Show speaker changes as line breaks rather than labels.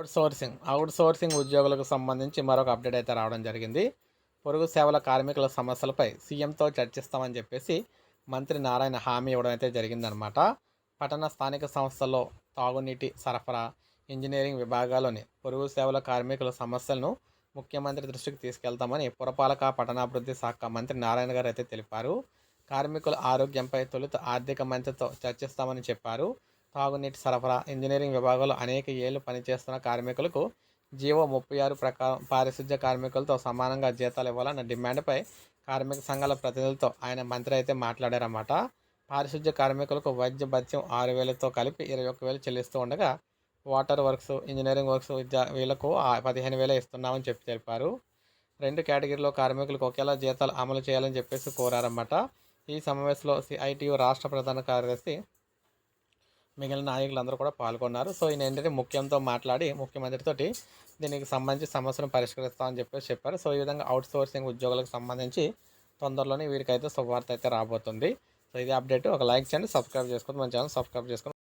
Out sourcing out sourcing ఉద్యోగులకు సంబంధించి మరొక అప్డేట్ అయితే రావడం జరిగింది. పొరుగు సేవల కార్మికుల సమస్యలపై సీఎంతో చర్చిస్తామని చెప్పేసి మంత్రి నారాయణ హామీ ఇవ్వడం అయితే జరిగిందనమాట పట్టణ స్థానిక సంస్థల్లో తాగునీటి సరఫరా ఇంజనీరింగ్ విభాగాల్లోని పొరుగు సేవల కార్మికుల సమస్యలను ముఖ్యమంత్రి దృష్టికి తీసుకెళ్తామని పురపాలక పట్టణాభివృద్ధి శాఖ మంత్రి నారాయణ గారు అయితే తెలిపారు. కార్మికుల ఆరోగ్యంపై తొలుత ఆర్థిక మంత్రితో చర్చిస్తామని చెప్పారు. తాగునీటి సరఫరా ఇంజనీరింగ్ విభాగంలో అనేక ఏళ్ళు పనిచేస్తున్న కార్మికులకు జీవో ముప్పై ఆరు ప్రకారం పారిశుధ్య కార్మికులతో సమానంగా జీతాలు ఇవ్వాలన్న డిమాండ్పై కార్మిక సంఘాల ప్రతినిధులతో ఆయన మంత్రి అయితే మాట్లాడారన్నమాట. పారిశుద్ధ్య కార్మికులకు వైద్య భత్యం ఆరు వేలతో కలిపి ఇరవై ఒక్క వేలు చెల్లిస్తూ ఉండగా వాటర్ వర్క్స్ ఇంజనీరింగ్ వర్క్స్ విద్యా వీళ్ళకు పదిహేను వేలే ఇస్తున్నామని చెప్పి తెలిపారు. రెండు కేటగిరీలో కార్మికులకు ఒకేలా జీతాలు అమలు చేయాలని చెప్పేసి కోరారన్నమాట. ఈ సమావేశంలో సిఐటియు రాష్ట్ర ప్రధాన కార్యదర్శి మిగిలిన నాయకులందరూ కూడా పాల్గొన్నారు. సో ఈయన ఏంటంటే ముఖ్యంతో మాట్లాడి ముఖ్యమంత్రితోటి దీనికి సంబంధించి సమస్యను పరిష్కరిస్తామని చెప్పేసి చెప్పారు. సో ఈ విధంగా అవుట్ సోర్సింగ్ ఉద్యోగులకు సంబంధించి తొందరలోనే వీరికైతే శుభవార్త అయితే రాబోతుంది. సో ఇది అప్డేట్. ఒక లైక్ చేయండి సబ్స్క్రైబ్ చేసుకోండి. మన ఛానల్ సబ్స్క్రైబ్ చేసుకోండి.